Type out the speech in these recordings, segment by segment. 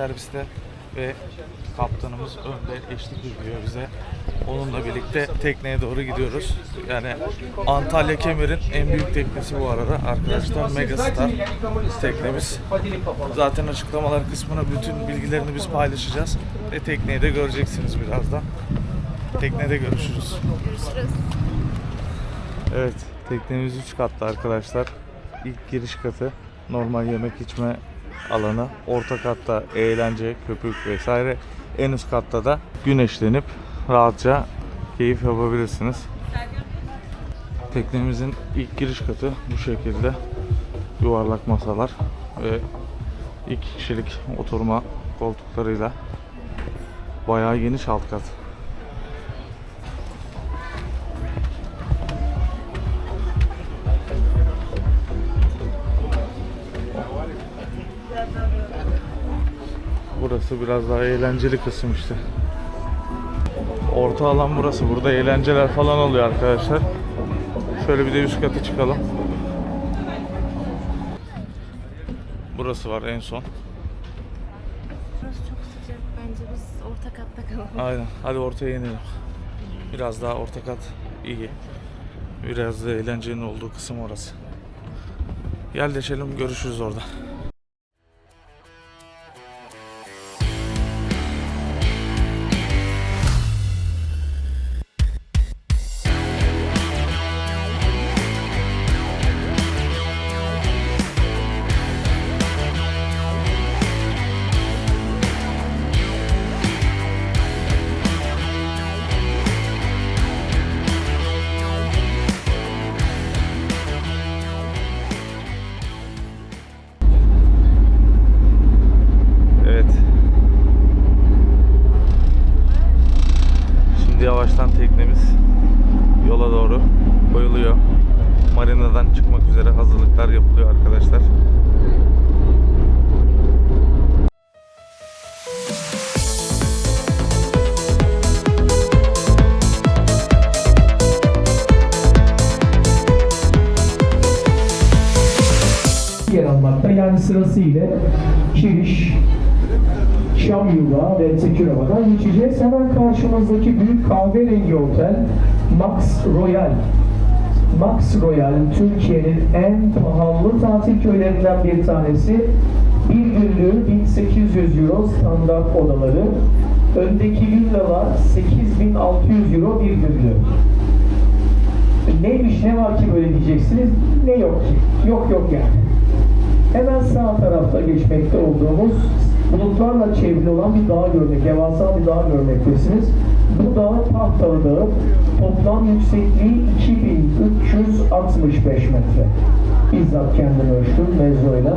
serviste ve kaptanımız önde eşlik ediyor bize. Onunla birlikte tekneye doğru gidiyoruz. Yani Antalya Kemer'in en büyük teknesi bu arada arkadaşlar Megastar teknemiz. Zaten açıklamalar kısmına bütün bilgilerini biz paylaşacağız ve tekneyi de göreceksiniz birazdan. Teknede görüşürüz. Görüşürüz. Evet, teknemiz 3 katlı arkadaşlar. İlk giriş katı normal yemek içme alanı. Orta katta eğlence, köpük vesaire. En üst katta da güneşlenip rahatça keyif yapabilirsiniz. Teknemizin ilk giriş katı bu şekilde. Yuvarlak masalar ve iki kişilik oturma koltuklarıyla bayağı geniş alt kat. Burası biraz daha eğlenceli kısım işte. Orta alan burası. Burada eğlenceler falan oluyor arkadaşlar. Şöyle bir de üst katı çıkalım. Burası var en son. Burası çok sıcak. Bence biz orta katta kalalım. Aynen. Hadi ortaya inelim. Biraz daha orta kat iyi. Biraz da eğlencenin olduğu kısım orası. Yerleşelim görüşürüz orada. Yavaştan teknemiz yola doğru koyuluyor. Marinadan çıkmak üzere hazırlıklar yapılıyor arkadaşlar. yer almakta. Yani sırasıyla Kiriş, Şamyuga ve Tekirova'dan geçeceğiz. Hemen karşımızdaki büyük kahverengi otel Max Royal. Max Royal Türkiye'nin en pahalı tatil köylerinden bir tanesi. Bir günlüğü 1800 euro standart odaları. Öndeki villalar 8600 euro bir günlüğü. Neymiş ne var ki böyle diyeceksiniz. Ne yok ki? Yok yok yani. Hemen sağ tarafta geçmekte olduğumuz bulutlarla çevrili olan bir dağ görmek, devasa bir dağ görmektesiniz. Bu dağ Tahtalı. Toplam yüksekliği 2365 metre. Bizzat kendim ölçtüm mezroyla.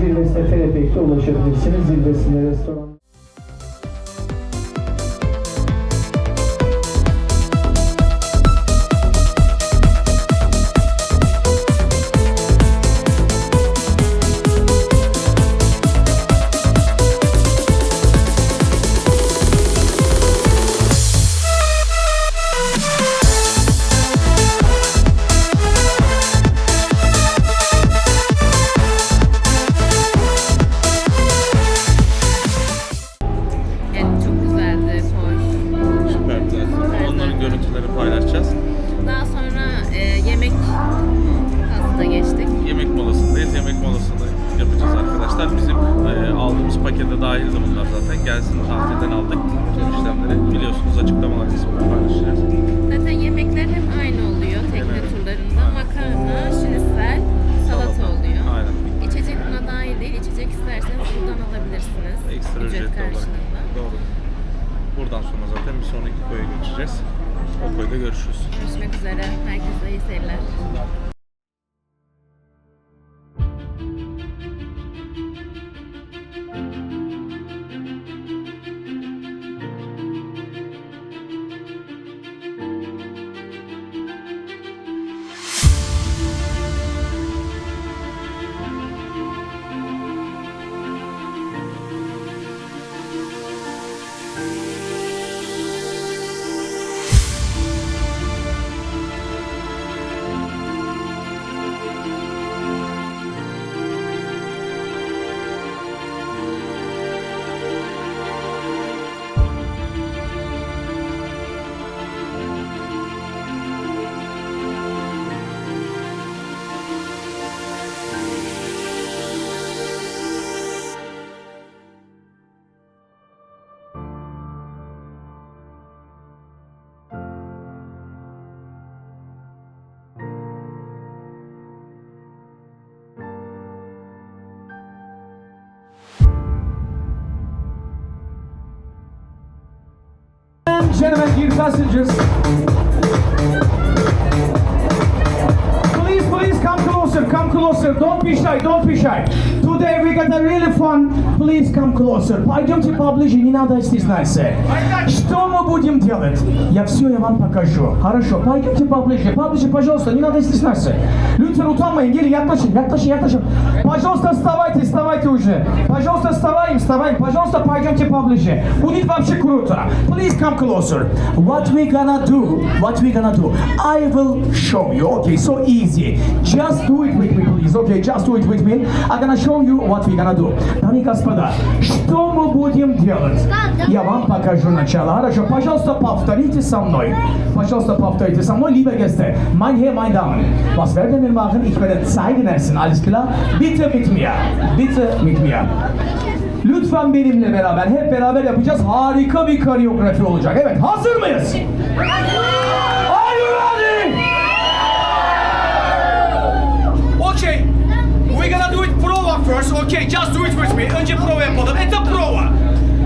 Zirvesine telefekte ulaşabilirsiniz. Zirvesinde restoran. Paylaşacağız. Daha sonra e, yemek fasına geçtik. Yemek molasındayız. Yemek molasını yapacağız arkadaşlar. Bizim e, aldığımız pakete dahildi bunlar zaten. Gelsin tatilden aldık tüm işlemleri. Biliyorsunuz açıklamalar kısmında paylaşacağız. Zaten yemekler hep aynı oluyor tekne Evet. turlarında. Sonraki koya geçeceğiz. O koyda görüşürüz. Görüşmek üzere. Herkese iyi seyirler. Gentlemen, dear passengers. Closer, come closer. Don't be shy, don't be shy. Today we got a really fun. Please come closer. Пойдемте поближе, не надо стесняться. Что мы будем делать? Я все я вам покажу. Хорошо, пойдемте поближе. Поближе, пожалуйста, не надо стесняться. Lütfen utanmayın, gelin yaklaşın, yaklaşın, yaklaşın. Пожалуйста, вставайте, вставайте уже. Пожалуйста, вставаем, вставаем. Пожалуйста, пойдемте поближе. Будет вообще круто. Please come closer. What we gonna do? What we gonna do? I will show you. Okay, so easy. Just do it with me, please. Okay, just do it with me. I'm gonna show you what we gonna do. Дамы и господа, что мы будем делать? Я вам покажу начало. Хорошо, пожалуйста, повторите со мной. Пожалуйста, повторите со мной, liebe Gäste. Mein Herr, meine Damen, was werden wir machen? Ich werde zeigen essen, alles klar? Bitte mit mir. Bitte mit mir. Lütfen benimle beraber, hep beraber yapacağız. Harika bir koreografi olacak. Evet, hazır mıyız? Are Prova. Okay, just do it with me. Önce prova yapalım. Etap prova.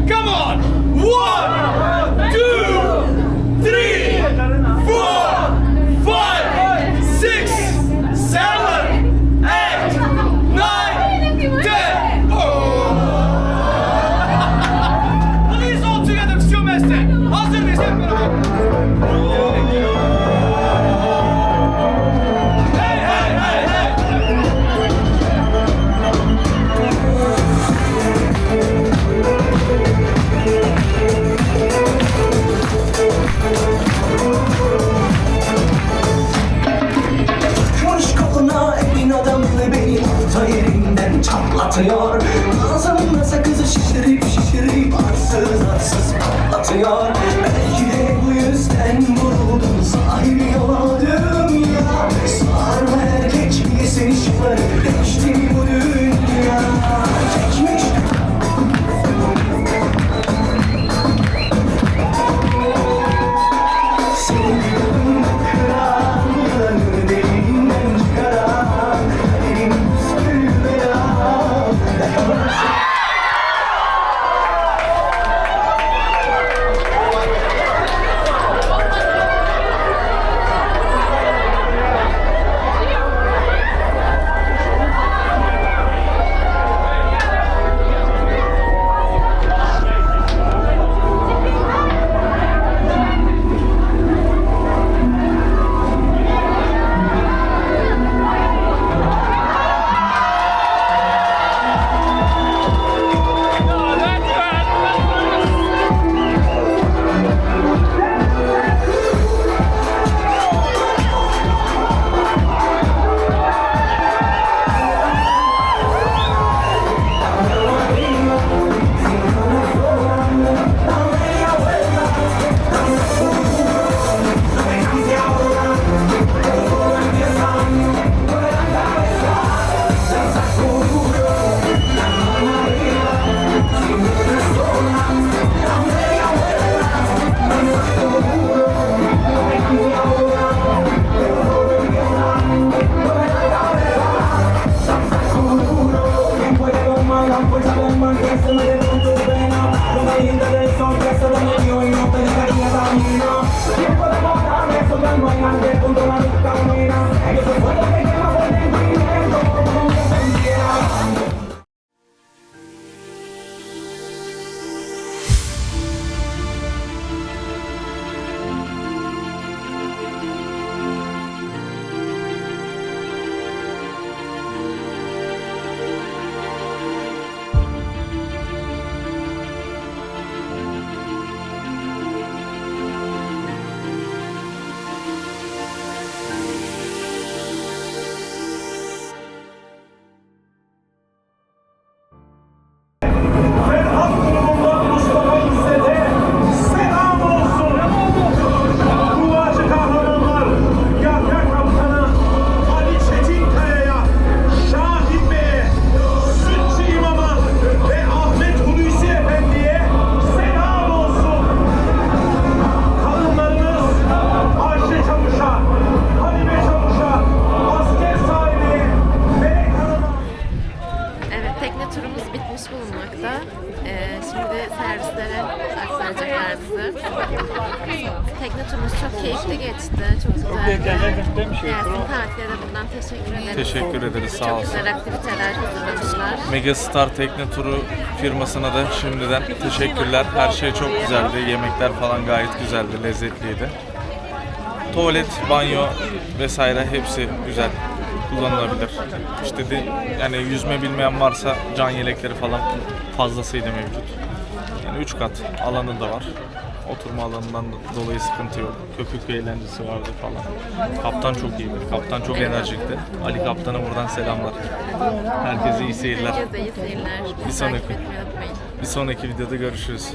Come on. One, two, Çok güzeldi. şey. Yasin Tatile de buradan teşekkür ederim. Teşekkür ederiz sağ Çok olsun. güzel aktiviteler hazırlamışlar. Megastar Tekne Turu firmasına da şimdiden teşekkürler. Her şey çok güzeldi. Yemekler falan gayet güzeldi, lezzetliydi. Tuvalet, banyo vesaire hepsi güzel kullanılabilir. İşte de, yani yüzme bilmeyen varsa can yelekleri falan fazlasıyla mevcut. Yani 3 kat alanı da var. Oturma alanından do- dolayı sıkıntı yok. Köpük eğlencesi vardı falan. Kaptan çok iyiydi. Kaptan çok enerjikti. Ali Kaptan'a buradan selamlar. Herkese iyi seyirler. Herkese iyi seyirler. Bir sonraki. Bir sonraki videoda görüşürüz.